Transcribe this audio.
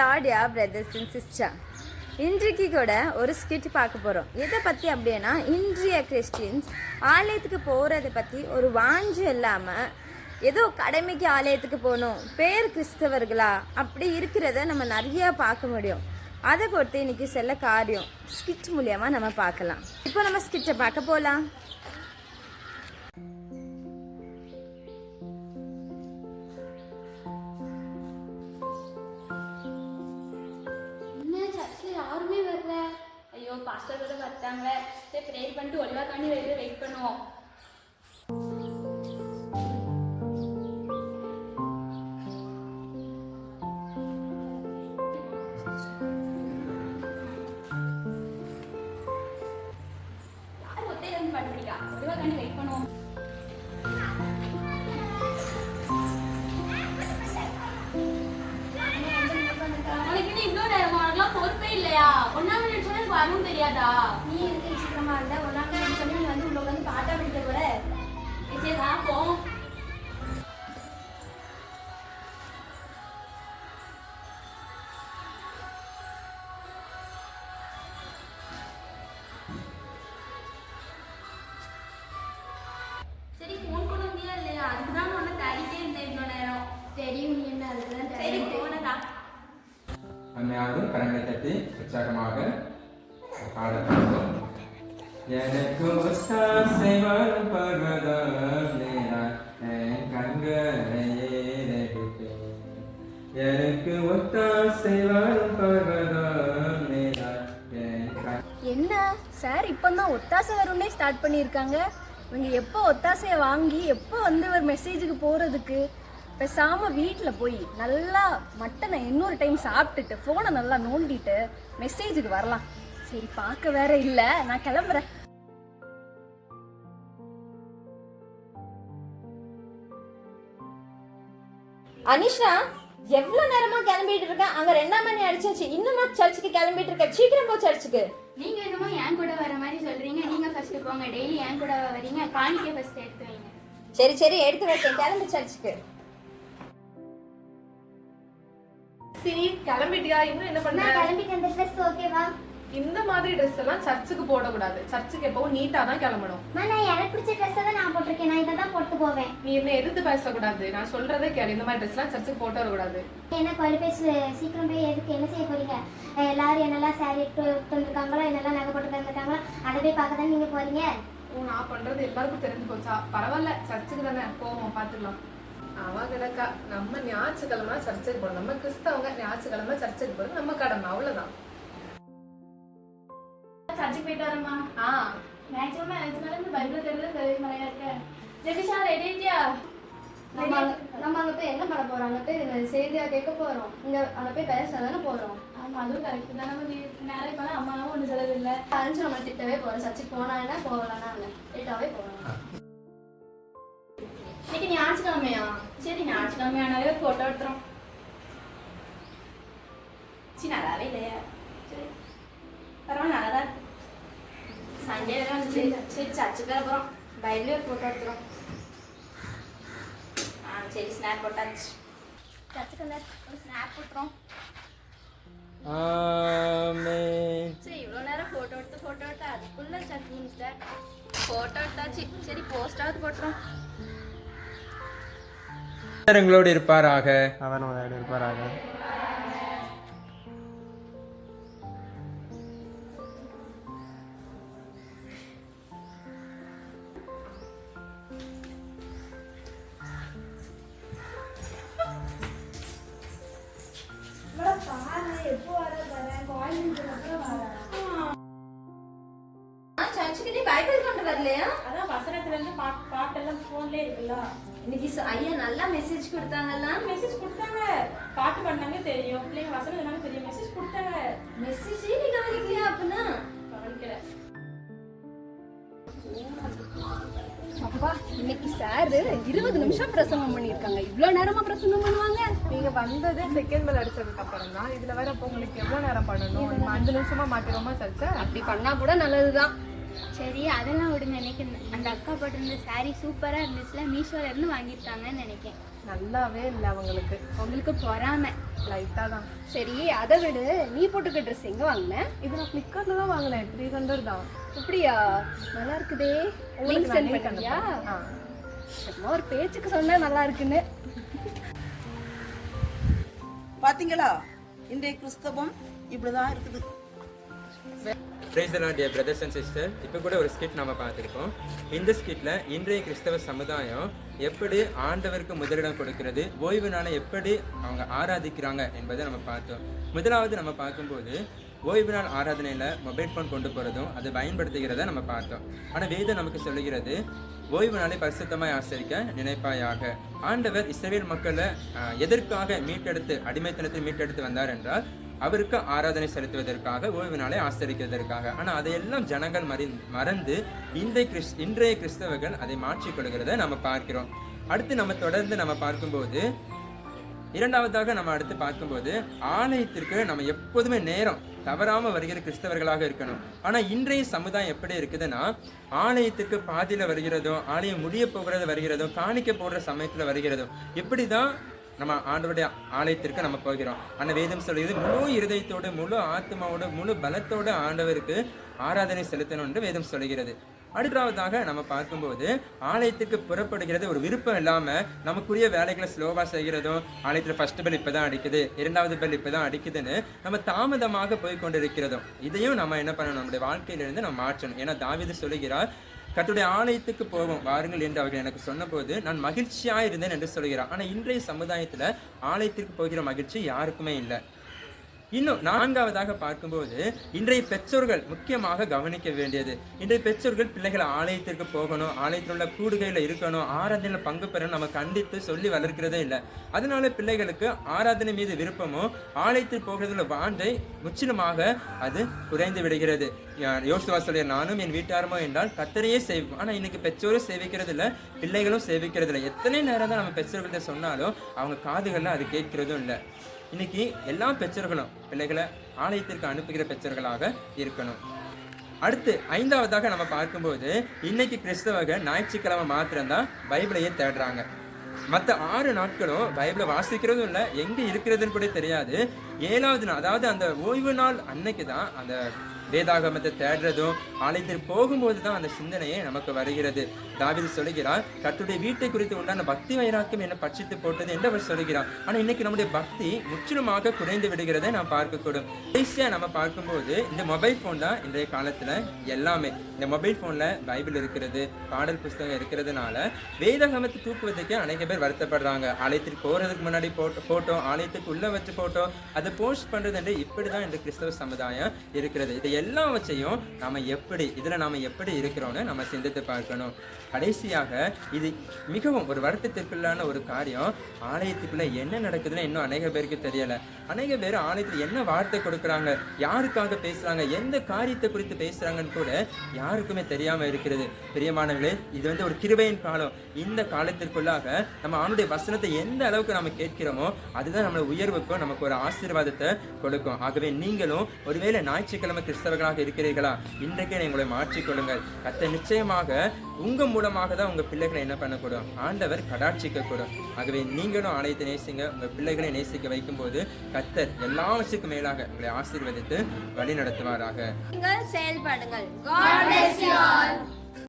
லார்டியா brothers and sister இன்றைக்கு கூட ஒரு ஸ்கிட் பார்க்க போகிறோம் எதை பற்றி அப்படின்னா இன்றைய கிறிஸ்டின்ஸ் ஆலயத்துக்கு போகிறத பற்றி ஒரு வாஞ்சு இல்லாமல் ஏதோ கடமைக்கு ஆலயத்துக்கு போகணும் பேர் கிறிஸ்தவர்களா அப்படி இருக்கிறத நம்ம நிறையா பார்க்க முடியும். அதை கொடுத்து இன்னைக்கு செல்ல காரியம் ஸ்கிட் மூலியமாக நம்ம பார்க்கலாம். இப்போ நம்ம ஸ்கிட்டை பார்க்க போகலாம் பாஸ்டர் கூட பார்த்தாங்க. சரி ப்ரேயர் பண்ணிட்டு ஒளிவா தாண்டி வெயிட் பண்ணுவோம். யார் ஒத்தையில இருந்து வெயிட் பண்ணுவோம். உனக்கு இன்னும் இவ்வளோ நேரமா பொறுப்பே இல்லையா? ஒன்னாம் வரணும் தெரியாதா? நீ இருக்கு சீக்கிரமா இருந்தா ஒன்னாம் சொல்லி நீ வந்து உள்ள வந்து பாட்டா படிக்க போற. சரி பார்ப்போம் அம்மையாவது கரங்களை தட்டி உற்சாகமாக எனக்கு ஒத்தாசை எனக்கு ஒத்தாசை என்ன? சார் இப்பதான் ஒத்தாசை வரும்னே ஸ்டார்ட் பண்ணியிருக்காங்க. இவங்க எப்போ ஒத்தாசையை வாங்கி எப்போ வந்து ஒரு மெசேஜுக்கு போகிறதுக்கு பேசாம வீட்டில் போய் நல்லா மட்டனை இன்னொரு டைம் சாப்பிட்டுட்டு ஃபோனை நல்லா நோண்டிட்டு மெசேஜுக்கு வரலாம். சரி பார்க்க வேற இல்லை. நான் கிளம்புறேன். அனிஷா எவ்வளோ நேரமா கிளம்பிட்டு இருக்க? அங்க ரெண்டாம் மணி அடிச்சாச்சு இன்னுமா சர்ச்சுக்கு கிளம்பிட்டு இருக்க? சீக்கிரம் போ சர்ச்சுக்கு. நீங்க என்னமோ என் கூட வர மாதிரி சொல்றீங்க. நீங்க ஃபர்ஸ்ட் போங்க. டெய்லி என் கூட வரீங்க. காணிக்கை ஃபர்ஸ்ட் எடுத்து வைங்க. சரி சரி எடுத்து வைக்கேன். கிளம்பி சர்ச்சுக்கு. சரி கிளம்பிட்டியா? இன்னும் என்ன பண்ற? நான் கிளம்பிட்டு அந்த ட்ரெஸ் ஓகேவா இந்த மாதிரி ட்ரெஸ் எல்லாம் சர்ச்சுக்கு போடக்கூடாது. சர்ச்சுக்கு எப்பவும் நீட்டா தான் கிளம்பணும். நான் எனக்கு பிடிச்ச ட்ரெஸ்ஸை தான் நான் போட்டிருக்கேன். நான் இதை தான் போட்டு போவேன். நீ என்ன எதிர்த்து பேசக்கூடாது. நான் சொல்றதே கேளு. இந்த மாதிரி ட்ரெஸ் எல்லாம் சர்ச்சுக்கு போட்டு வரக்கூடாது. என்ன குவாலிஃபைஸ் சீக்கிரம் போய் எதுக்கு என்ன செய்ய போறீங்க? எல்லாரும் என்னெல்லாம் சாரி தந்துருக்காங்களோ என்னெல்லாம் நகை போட்டு தந்துருக்காங்களோ அதை போய் பார்க்க தான் நீங்க போறீங்க? ஓ நான் பண்றது எல்லாருக்கும் தெரிஞ்சு போச்சா? பரவாயில்ல. சர்ச்சுக்கு தானே போவோம் பாத்துக்கலாம் அவ கிடக்கா நம்ம ஞாயிற்றுக்கிழமை சர்ச்சுக்கு போறோம். நம்ம கிறிஸ்தவங்க ஞாயிற்றுக்கிழமை சர்ச்சுக்கு போறது நம்ம கடமை. அவ்வளவுதான். சர்ச்சுக்கு போயிட்டு வரமா ஆ. மேக்ஸிமம் எனக்கு இருந்து பைபிள் தெரிஞ்சது பெரிய மலையா இருக்க. ஜெபிஷா ரெடி ஆயிட்டியா? நம்ம அங்க- நம்ம அங்க போய் என்ன பண்ண போறோம்? அங்க போய் செய்தியா கேட்க போறோம். இங்க அங்க போய் பேச தானே போறோம். ஆமா அதுவும் கரெக்ட் தான். நம்ம நேரம் இப்ப அம்மாவும் ஒண்ணு சொல்லவில்லை அஞ்சு நம்ம திட்டவே போறோம். சர்ச்சுக்கு போனா என்ன போகலன்னா என்ன? லேட்டாவே போகலாம் இன்னைக்கு ஞாயிற்றுக்கிழமையா? சரி ஞாயிற்றுக்கிழமையானாலே ஒரு போட்டோ எடுத்துரும் சரி நல்லாவே இல்லையா. சரி. பரவாயில்ல நல்லா தான் சண்டே தான் வந்து சரி சர்ச்சுக்கு தான் போகிறோம் பைபிளே ஒரு ஃபோட்டோ எடுத்துரும் ஆ சரி ஸ்னாப் போட்டாச்சு சர்ச்சுக்கு வந்தா ஒரு ஸ்னாப் போட்டுரும் சரி இவ்வளோ நேரம் ஃபோட்டோ எடுத்து ஃபோட்டோ எடுத்து அதுக்குள்ளே சர்ச் முடிச்சிட்டேன் ஃபோட்டோ எடுத்தாச்சு. சரி போஸ்டாவது போட்டுரும் எங்களோடு இருப்பாராக? அவன் உங்களோடு இருப்பாராக. நீ பைபிள் கொண்டு வரலையா? அதான் வசனத்துல இருந்து பாட்டு பாட்டெல்லாம் போன்லயே இருக்குல்ல. இன்னைக்கு ஐயா நல்லா மெசேஜ் கொடுத்தாங்கல்ல மெசேஜ் கொடுத்தாங்க. பாட்டு பண்ணாங்க தெரியும். பிள்ளைங்க வசனம் தெரியும். மெசேஜ் கொடுத்தாங்க. மெசேஜே நீ கவனிக்கலையா அப்படின்னா கவனிக்கல. அப்பா இன்னைக்கு சார் இருபது நிமிஷம் பிரசங்கம் பண்ணியிருக்காங்க. இவ்வளோ நேரமா பிரசங்கம் பண்ணுவாங்க? நீங்க வந்ததே செகண்ட் மேல் அடிச்சதுக்கு அப்புறம் தான். இதுல வேற அப்போ உங்களுக்கு எவ்வளவு நேரம் பண்ணணும்? அஞ்சு நிமிஷமா மாத்திரமா சர்ச்சை அப்படி பண்ணா கூட நல்லதுதான். சரி அதெல்லாம் விடுங்க இன்னைக்கு அந்த அக்கா போட்டிருந்த saree சூப்பராக இருந்துச்சுல மீஷோல இருந்து வாங்கியிருக்காங்கன்னு நினைக்கிறேன். நல்லாவே இல்லை அவங்களுக்கு. உங்களுக்கு பொறாமை. லைட்டாக தான். சரி அதை விடு. நீ போட்டுக்க ட்ரெஸ் எங்க வாங்கின? இது நான் ஃப்ளிப்கார்ட்டில் தான் வாங்கினேன். த்ரீ ஹண்ட்ரட் தான். அப்படியா? நல்லா இருக்குதே. உங்களுக்கு லிங்க் சென்ட் பண்ணியா. சும்மா ஒரு பேச்சுக்கு சொன்னா நல்லா இருக்குன்னு. பாத்தீங்களா? இன்றைய கிறிஸ்தவம் இப்படிதான் இருக்குது. Praise dear brothers and sister இப்போ கூட ஒரு ஸ்கிட் நம்ம பார்த்துருக்கோம். இந்த ஸ்கிட்டில் இன்றைய கிறிஸ்தவ சமுதாயம் எப்படி ஆண்டவருக்கு முதலிடம் கொடுக்கிறது ஓய்வு நாளை எப்படி அவங்க ஆராதிக்கிறாங்க என்பதை நம்ம பார்த்தோம். முதலாவது நம்ம பார்க்கும்போது ஓய்வு நாள் ஆராதனையில் மொபைல் ஃபோன் கொண்டு போகிறதும் அதை பயன்படுத்துகிறத நம்ம பார்த்தோம். ஆனால் வேதம் நமக்கு சொல்லுகிறது ஓய்வு நாளை பரிசுத்தமாய் ஆசரிக்க நினைப்பாயாக. ஆண்டவர் இஸ்ரேல் மக்களை எதற்காக மீட்டெடுத்து அடிமைத்தனத்தை மீட்டெடுத்து வந்தார் என்றால் அவருக்கு ஆராதனை செலுத்துவதற்காக ஓய்வு நாளை ஆசரிக்கிறதற்காக. ஆனால் அதையெல்லாம் ஜனங்கள் மறி மறந்து இன்றைய கிறிஸ் இன்றைய கிறிஸ்தவர்கள் அதை மாற்றிக்கொள்கிறத நம்ம பார்க்கிறோம். அடுத்து நம்ம தொடர்ந்து நம்ம பார்க்கும்போது இரண்டாவதாக நம்ம அடுத்து பார்க்கும்போது ஆலயத்திற்கு நம்ம எப்போதுமே நேரம் தவறாமல் வருகிற கிறிஸ்தவர்களாக இருக்கணும். ஆனா இன்றைய சமுதாயம் எப்படி இருக்குதுன்னா ஆலயத்துக்கு பாதியில வருகிறதோ ஆலயம் முடிய போகிறது வருகிறதோ காணிக்க போடுற சமயத்துல வருகிறதோ இப்படிதான் நம்ம ஆண்டவருடைய ஆலயத்திற்கு நம்ம போகிறோம். அந்த வேதம் சொல்லுகிறது முழு இருதயத்தோடு முழு ஆத்மாவோட முழு பலத்தோடு ஆண்டவருக்கு ஆராதனை செலுத்தணும் என்று வேதம் சொல்கிறது அடுத்ததாக நம்ம பார்க்கும்போது ஆலயத்துக்கு புறப்படுகிறது ஒரு விருப்பம் இல்லாமல் நமக்குரிய வேலைகளை ஸ்லோவாக செய்கிறதும் ஆலயத்தில் ஃபர்ஸ்ட் பெல் இப்பதான் அடிக்குது இரண்டாவது பெல் இப்பதான் அடிக்குதுன்னு நம்ம தாமதமாக போய் கொண்டிருக்கிறதும். இதையும் நம்ம என்ன பண்ணணும்? நம்முடைய வாழ்க்கையிலிருந்து நம்ம மாற்றணும். ஏன்னா தாவீது சொல்லுகிறார் கத்துடைய ஆலயத்துக்கு போவோம். வாருங்கள் என்று அவர்கள் எனக்கு சொன்னபோது நான் மகிழ்ச்சியாக இருந்தேன் என்று சொல்கிறார். ஆனால் இன்றைய சமுதாயத்தில் ஆலயத்திற்கு போகிற மகிழ்ச்சி யாருக்குமே இல்லை. இன்னும் நான்காவதாக பார்க்கும்போது இன்றைய பெற்றோர்கள் முக்கியமாக கவனிக்க வேண்டியது இன்றைய பெற்றோர்கள் பிள்ளைகளை ஆலயத்திற்கு போகணும் ஆலயத்தில் உள்ள கூடுகையில் இருக்கணும் ஆராதனையில் பங்கு பெறணும் நம்ம கண்டித்து சொல்லி வளர்க்கிறதே இல்லை. அதனால பிள்ளைகளுக்கு ஆராதனை மீது விருப்பமும் ஆலயத்தில் போகிறதுல வாண்டை முற்றிலுமாக அது குறைந்து விடுகிறது. யோசுவா சொல்லிய நானும் என் வீட்டாருமோ என்றால் கத்தரையே சேவிக்கும் ஆனால் இன்னைக்கு பெற்றோரும் சேவிக்கிறது இல்லை பிள்ளைகளும் சேவிக்கிறது இல்லை எத்தனை நேரம் தான் நம்ம பெற்றோர்கள்ட்ட சொன்னாலும் அவங்க காதுகளில் அது கேட்கிறதும் இல்லை. இன்னைக்கு எல்லா பெற்றோர்களும் பிள்ளைகளை ஆலயத்திற்கு அனுப்புகிற பெற்றோர்களாக இருக்கணும். அடுத்து ஐந்தாவதாக நம்ம பார்க்கும்போது இன்னைக்கு கிறிஸ்தவர்கள் ஞாயிற்றுக்கிழமை மாத்திரம்தான் பைபிளையே தேடுறாங்க. மற்ற ஆறு நாட்களும் பைபிளை வாசிக்கிறதும் இல்லை எங்கே இருக்கிறதுன்னு கூட தெரியாது. ஏழாவது நாள் அதாவது அந்த ஓய்வு நாள் அன்னைக்கு தான் அந்த வேதாகமத்தை தேடுறதும் அழைத்து போகும்போது தான் அந்த சிந்தனையே நமக்கு வருகிறது. தாவிது சொல்லுகிறார் கத்துடைய வீட்டை குறித்து உண்டான பக்தி வைராக்கியம் என்ன பட்சித்து போட்டது என்று அவர் சொல்கிறார் ஆனால் இன்னைக்கு நம்முடைய பக்தி முற்றிலுமாக குறைந்து விடுகிறதை நாம் பார்க்கக்கூடும். கடைசியாக நம்ம பார்க்கும்போது இந்த மொபைல் ஃபோன் தான் இன்றைய காலத்தில் எல்லாமே. இந்த மொபைல் ஃபோனில் பைபிள் இருக்கிறது பாடல் புஸ்தகம் இருக்கிறதுனால வேதாகமத்தை தூக்குவதற்கே அநேக பேர் வருத்தப்படுறாங்க. ஆலயத்துக்கு போறதுக்கு முன்னாடி போட்டோ போட்டோ ஆலயத்துக்கு உள்ளே வச்சு ஃபோட்டோ அதை போஸ்ட் பண்றது என்று இப்படிதான் இந்த கிறிஸ்தவ சமுதாயம் இருக்கிறது. இதை எல்லாம் வச்சையும் நாம் எப்படி இதுல நாம எப்படி இருக்கிறோம்னு நம்ம சிந்தித்து பார்க்கணும். கடைசியாக இது மிகவும் ஒரு வருத்தத்திற்குள்ளான ஒரு காரியம். ஆலயத்துக்குள்ளே என்ன நடக்குதுன்னு இன்னும் அநேக பேருக்கு தெரியல. அநேக பேர் ஆலயத்தில் என்ன வார்த்தை கொடுக்குறாங்க யாருக்காக பேசுறாங்க எந்த காரியத்தை குறித்து பேசுறாங்கன்னு கூட யாருக்குமே தெரியாமல் இருக்கிறது. பிரியமானவர்களே இது வந்து ஒரு கிருபையின் காலம். இந்த காலத்திற்குள்ளாக நம்ம ஆணுடைய வசனத்தை எந்த அளவுக்கு நம்ம கேட்கிறோமோ அதுதான் நம்மளை உயர்வுக்கும் நமக்கு ஒரு ஆசீர்வாதத்தை கொடுக்கும். ஆகவே நீங்களும் ஒருவேளை ஞாயிற்றுக்கிழமை கிறிஸ்தவர்களாக இருக்கிறீர்களா? இன்றைக்கே உங்களை மாற்றிக்கொள்ளுங்கள் கத்த நிச்சயமாக உங்க மூலமாக தான் உங்க பிள்ளைகளை என்ன பண்ணக்கூடும்? ஆண்டவர் கடாட்சிக்கக்கூடும். ஆகவே நீங்களும் ஆலயத்தை நேசிங்க. உங்க பிள்ளைகளை நேசிக்க வைக்கும்போது கத்தர் எல்லாவற்றுக்கும் மேலாக உங்களை ஆசீர்வதித்து வழி நடத்துவாராக நீங்கள் செயல்படுங்கள்.